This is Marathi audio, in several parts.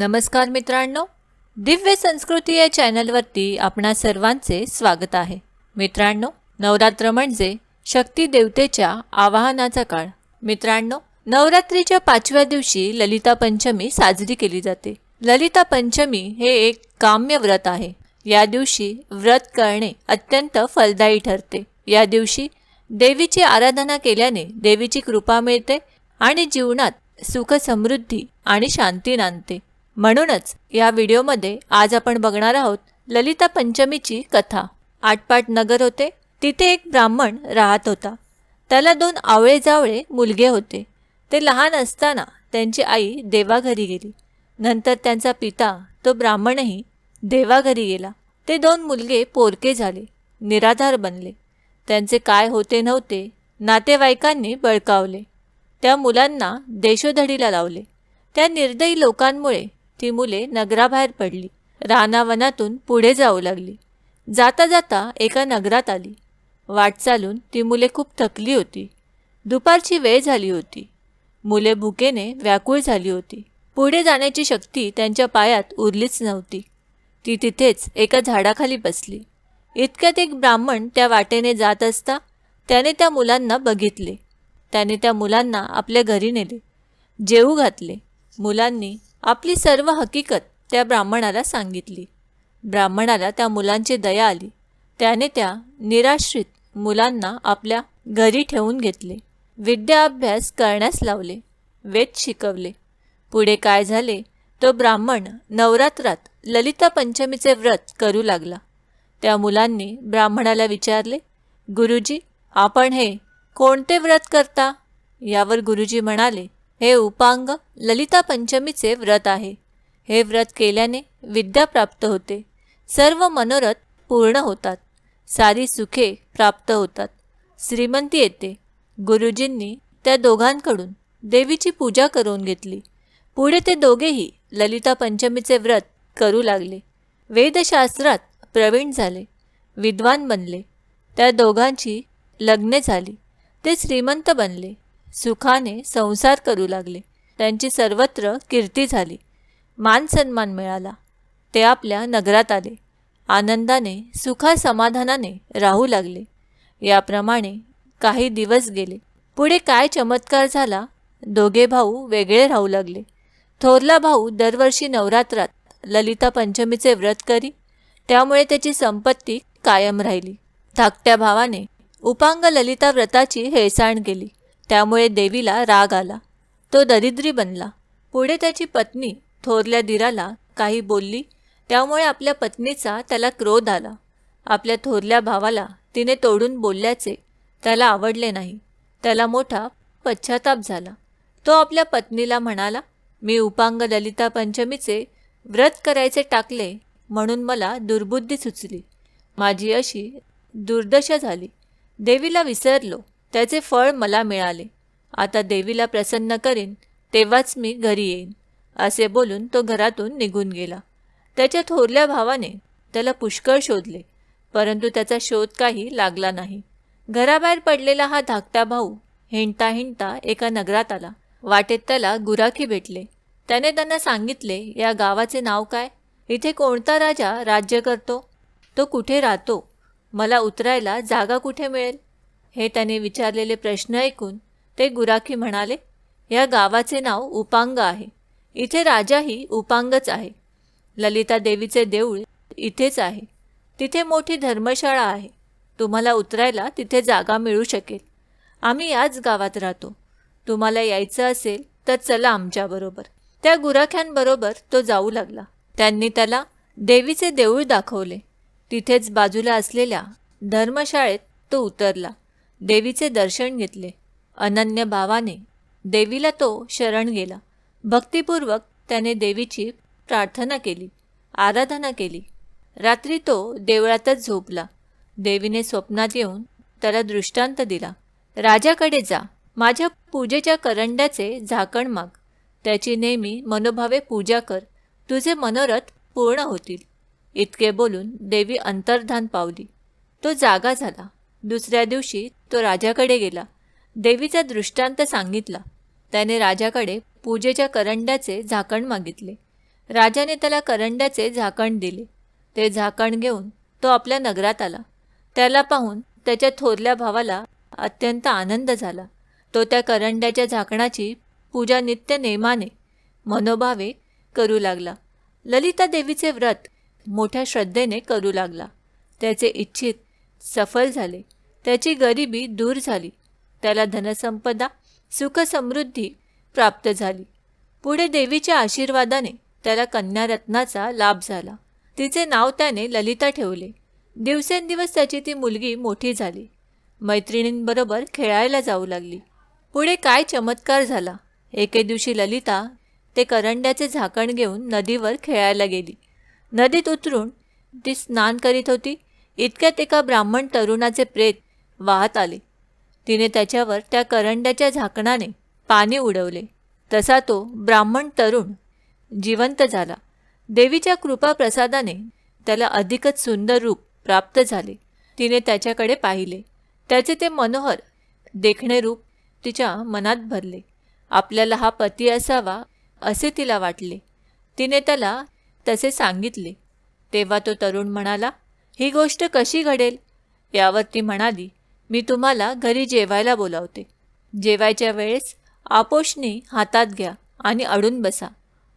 नमस्कार मित्रांनो दिव्य संस्कृती या चॅनलवरती आपणा सर्वांचे स्वागत आहे. मित्रांनो नवरात्र म्हणजे शक्ती देवतेच्या आवाहनाचा काळ. मित्रांनो नवरात्रीच्या पाचव्या दिवशी ललिता पंचमी साजरी केली जाते. ललिता पंचमी हे एक काम्य व्रत आहे. या दिवशी व्रत करणे अत्यंत फलदायी ठरते. या दिवशी देवीची आराधना केल्याने देवीची कृपा मिळते आणि जीवनात सुख समृद्धी आणि शांती नांदते. म्हणूनच या व्हिडिओमध्ये आज आपण बघणार आहोत ललिता पंचमीची कथा. आटपाट नगर होते तिथे एक ब्राह्मण राहत होता. त्याला दोन आवळे जावळे मुलगे होते. ते लहान असताना त्यांची आई देवाघरी गेली. नंतर त्यांचा पिता तो ब्राह्मणही देवाघरी गेला. ते दोन मुलगे पोरके झाले निराधार बनले. त्यांचे काय होते नव्हते नातेवाईकांनी बळकावले. त्या मुलांना देशोधडीला लावले. त्या निर्दयी लोकांमुळे ती मुले नगराबाहेर पडली. रानावनातून पुढे जाऊ लागली. जाता जाता एका नगरात आली. वाट चालून ती मुले खूप थकली होती. दुपारची वेळ झाली होती. मुले भुकेने व्याकुळ झाली होती. पुढे जाण्याची शक्ती त्यांच्या पायात उरलीच नव्हती. ती तिथेच एका झाडाखाली बसली. इतक्यात एक ब्राह्मण त्या वाटेने जात असता त्याने त्या मुलांना बघितले. त्याने त्या मुलांना आपल्या घरी नेले. जेवू घातले. मुलांनी आपली सर्व हकीकत त्या ब्राह्मणाला सांगितली. ब्राह्मणाला त्या मुलांची दया आली. त्याने त्या निराश्रित मुलांना आपल्या घरी ठेवून घेतले. विद्याभ्यास करण्यास लावले. वेद शिकवले. पुढे काय झाले? तो ब्राह्मण नवरात्रात ललिता पंचमीचे व्रत करू लागला. त्या मुलांनी ब्राह्मणाला विचारले गुरुजी आपण हे कोणते व्रत करता? यावर गुरुजी म्हणाले हे उपांग ललिता पंचमीचे व्रत आहे. हे व्रत केल्याने विद्या प्राप्त होते. सर्व मनोरथ पूर्ण होतात. सारी सुखे प्राप्त होतात. श्रीमंती येते. गुरुजींनी त्या दोघांकडून देवीची पूजा करून घेतली. पुढे ते दोघेही ललिता पंचमीचे व्रत करू लागले. वेदशास्त्रात प्रवीण झाले. विद्वान बनले. त्या दोघांची लग्ने झाली. ते श्रीमंत बनले. सुखाने संसार करू लागले. त्यांची सर्वत्र कीर्ती झाली. मान सन्मान मिळाला. ते आपल्या नगरात आले. आनंदाने सुखासमाधानाने राहू लागले. याप्रमाणे काही दिवस गेले. पुढे काय चमत्कार झाला? दोघे भाऊ वेगळे राहू लागले. थोरला भाऊ दरवर्षी नवरात्रात ललिता पंचमीचे व्रत करी त्यामुळे त्याची संपत्ती कायम राहिली. धाकट्या भावाने उपांग ललिता व्रताची हेळसाण केली. त्यामुळे देवीला राग आला. तो दरिद्री बनला. पुढे त्याची पत्नी थोरल्या दिराला काही बोलली. त्यामुळे आपल्या पत्नीचा त्याला क्रोध आला. आपल्या थोरल्या भावाला तिने तोडून बोलल्याचे त्याला आवडले नाही. त्याला मोठा पश्चाताप झाला. तो आपल्या पत्नीला म्हणाला मी उपांग ललिता पंचमीचे व्रत करायचे टाकले म्हणून मला दुर्बुद्धी सुचली. माझी अशी दुर्दशा झाली. देवीला विसरलो. त्याचे फळ मला मिळाले. आता देवीला प्रसन्न करीन तेव्हाच मी घरी येईन असे बोलून तो घरातून निघून गेला. त्याच्या थोरल्या भावाने त्याला पुष्कळ शोधले परंतु त्याचा शोध काही लागला नाही. घराबाहेर पडलेला हा धाकटा भाऊ हिंडता हिंडता एका नगरात आला. वाटेत त्याला गुराखी भेटले. त्याने त्यांना सांगितले या गावाचे नाव काय? इथे कोणता राजा राज्य करतो? तो कुठे राहतो? मला उतरायला जागा कुठे मिळेल? हे त्याने विचारलेले प्रश्न ऐकून ते गुराखी म्हणाले या गावाचे नाव उपांग आहे. इथे राजाही उपांगच आहे. ललिता देवीचे देऊळ इथेच आहे. तिथे मोठी धर्मशाळा आहे. तुम्हाला उतरायला तिथे जागा मिळू शकेल. आम्ही याच गावात राहतो. तुम्हाला यायचं असेल तर चला आमच्याबरोबर त्या गुराख्यांबरोबर तो जाऊ लागला. त्यांनी त्याला देवीचे देऊळ दाखवले. तिथेच बाजूला असलेल्या धर्मशाळेत तो उतरला. देवीचे दर्शन घेतले. अनन्य भावाने देवीला तो शरण गेला. भक्तिपूर्वक त्याने देवीची प्रार्थना केली आराधना केली. रात्री तो देवळातच झोपला. देवीने स्वप्नात येऊन त्याला दृष्टांत दिला. राजाकडे जा माझ्या पूजेच्या करंड्याचे झाकण माग. त्याची नेहमी मनोभावे पूजा कर. तुझे मनोरथ पूर्ण होतील. इतके बोलून देवी अंतर्धान पावली. तो जागा झाला. दुसऱ्या दिवशी तो राजाकडे गेला. देवीचा दृष्टांत सांगितला. त्याने राजाकडे पूजेच्या करंड्याचे झाकण मागितले. राजाने त्याला करंड्याचे झाकण दिले. ते झाकण घेऊन तो आपल्या नगरात आला. त्याला पाहून त्याच्या थोरल्या भावाला अत्यंत आनंद झाला. तो त्या करंड्याच्या झाकणाची पूजा नित्य नेमाने मनोभावे करू लागला. ललिता देवीचे व्रत मोठ्या श्रद्धेने करू लागला. त्याचे इच्छित सफल झाले. त्याची गरिबी दूर झाली. त्याला धनसंपदा सुखसमृद्धी प्राप्त झाली. पुढे देवीच्या आशीर्वादाने त्याला कन्यारत्नाचा लाभ झाला. तिचे नाव त्याने ललिता ठेवले. दिवसेंदिवस त्याची ती मुलगी मोठी झाली. मैत्रिणींबरोबर खेळायला जाऊ लागली. पुढे काय चमत्कार झाला? एके दिवशी ललिता ते करंड्याचे झाकण घेऊन नदीवर खेळायला गेली. नदीत उतरून ती स्नान करीत होती. इतक्यात एका ब्राह्मण तरुणाचे प्रेत वाहत आले. तिने त्याच्यावर त्या करंड्याच्या झाकणाने पाणी उडवले. तसा तो ब्राह्मण तरुण जिवंत झाला. देवीच्या कृपा प्रसादाने त्याला अधिकच सुंदर रूप प्राप्त झाले. तिने त्याच्याकडे पाहिले. त्याचे ते मनोहर देखणे रूप तिच्या मनात भरले. आपल्याला हा पती असावा असे तिला वाटले. तिने त्याला तसे सांगितले. तेव्हा तो तरुण म्हणाला ही गोष्ट कशी घडेल? यावर ती म्हणाली मी तुम्हाला घरी जेवायला बोलावते. जेवायच्या वेळेस आपोषणी हातात घ्या आणि अडून बसा.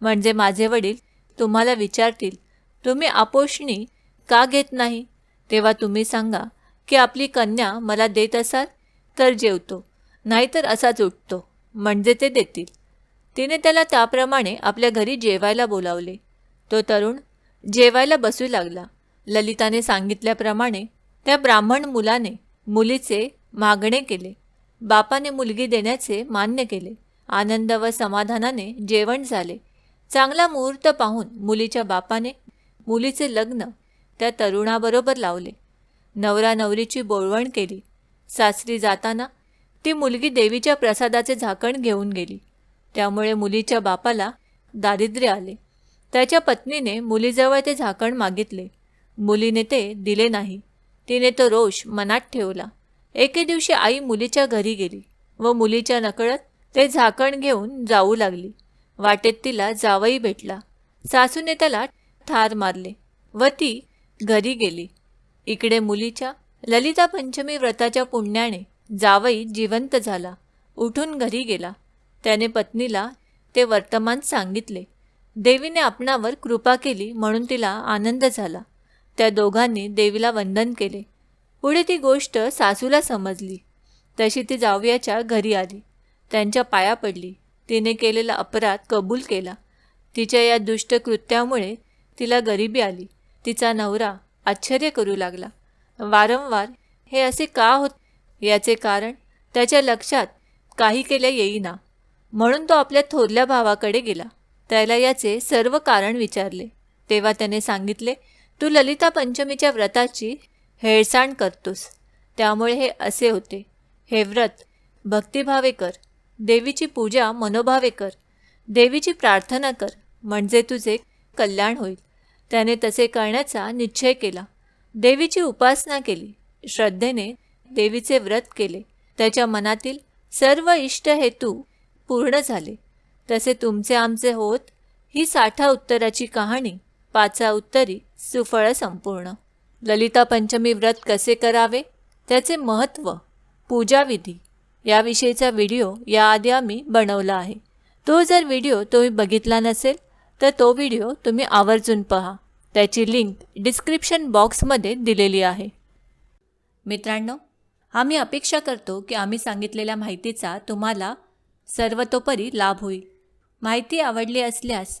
म्हणजे माझे वडील तुम्हाला विचारतील तुम्ही आपोषणी का घेत नाही? तेव्हा तुम्ही सांगा की आपली कन्या मला देत असाल तर जेवतो नाहीतर असाच उठतो. म्हणजे ते देतील. तिने त्याला त्याप्रमाणे आपल्या घरी जेवायला बोलावले. तो तरुण जेवायला बसू लागला. ललिताने सांगितल्याप्रमाणे त्या ब्राह्मण मुलाने मुलीचे मागणे केले. बापाने मुलगी देण्याचे मान्य केले. आनंद व समाधानाने जेवण झाले. चांगला मुहूर्त पाहून मुलीच्या बापाने मुलीचे लग्न त्या तरुणाबरोबर लावले. नवरा नवरीची बोळवण केली. सासरी जाताना ती मुलगी देवीच्या प्रसादाचे झाकण घेऊन गेली. त्यामुळे मुलीच्या बापाला दारिद्र्य आले. त्याच्या पत्नीने मुलीजवळ ते झाकण मागितले. मुलीने ते दिले नाही. तिने तो रोष मनात ठेवला. एके दिवशी आई मुलीच्या घरी गेली व मुलीच्या नकळत ते झाकण घेऊन जाऊ लागली. वाटेत तिला जावई भेटला. सासूने त्याला ठार मारले व ती घरी गेली. इकडे मुलीच्या ललिता पंचमी व्रताच्या पुण्याने जावई जिवंत झाला. उठून घरी गेला. त्याने पत्नीला ते वर्तमान सांगितले. देवीने आपणावर कृपा केली म्हणून तिला आनंद झाला. त्या दोघांनी देवीला वंदन केले. पुढे ती गोष्ट सासूला समजली. तशी ती जावयाच्या घरी आली. त्यांच्या पाया पडली. तिने केलेला अपराध कबूल केला. तिच्या या दुष्ट कृत्यामुळे तिला गरिबी आली. तिचा नवरा आश्चर्य करू लागला. वारंवार हे असे का होत? याचे कारण त्याच्या लक्षात काही केल्या येईना. म्हणून तो आपल्या थोरल्या भावाकडे गेला. त्याला याचे सर्व कारण विचारले. तेव्हा त्याने सांगितले तू ललिता पंचमीच्या व्रताची हेळसाण करतोस. त्यामुळे हे असे होते. हे व्रत भक्तिभावे कर. देवीची पूजा मनोभावे कर. देवीची प्रार्थना कर. म्हणजे तुझे कल्याण होईल. त्याने तसे करण्याचा निश्चय केला. देवीची उपासना केली. श्रद्धेने देवीचे व्रत केले. त्याच्या मनातील सर्व इष्ट हेतू पूर्ण झाले. तसे तुमचे आमचे होत ही साठा उत्तराची कहाणी पाचा उत्तरी सुफळ संपूर्ण. ललिता पंचमी व्रत कसे करावे? त्याचे महत्त्व पूजाविधी याविषयीचा व्हिडिओ याआधी आम्ही बनवला आहे. तो जर व्हिडिओ तुम्ही बघितला नसेल तर तो व्हिडिओ तुम्ही आवर्जून पहा. त्याची लिंक डिस्क्रिप्शन बॉक्समध्ये दिलेली आहे. मित्रांनो आम्ही अपेक्षा करतो की आम्ही सांगितलेल्या माहितीचा तुम्हाला सर्वतोपरी लाभ होईल. माहिती आवडली असल्यास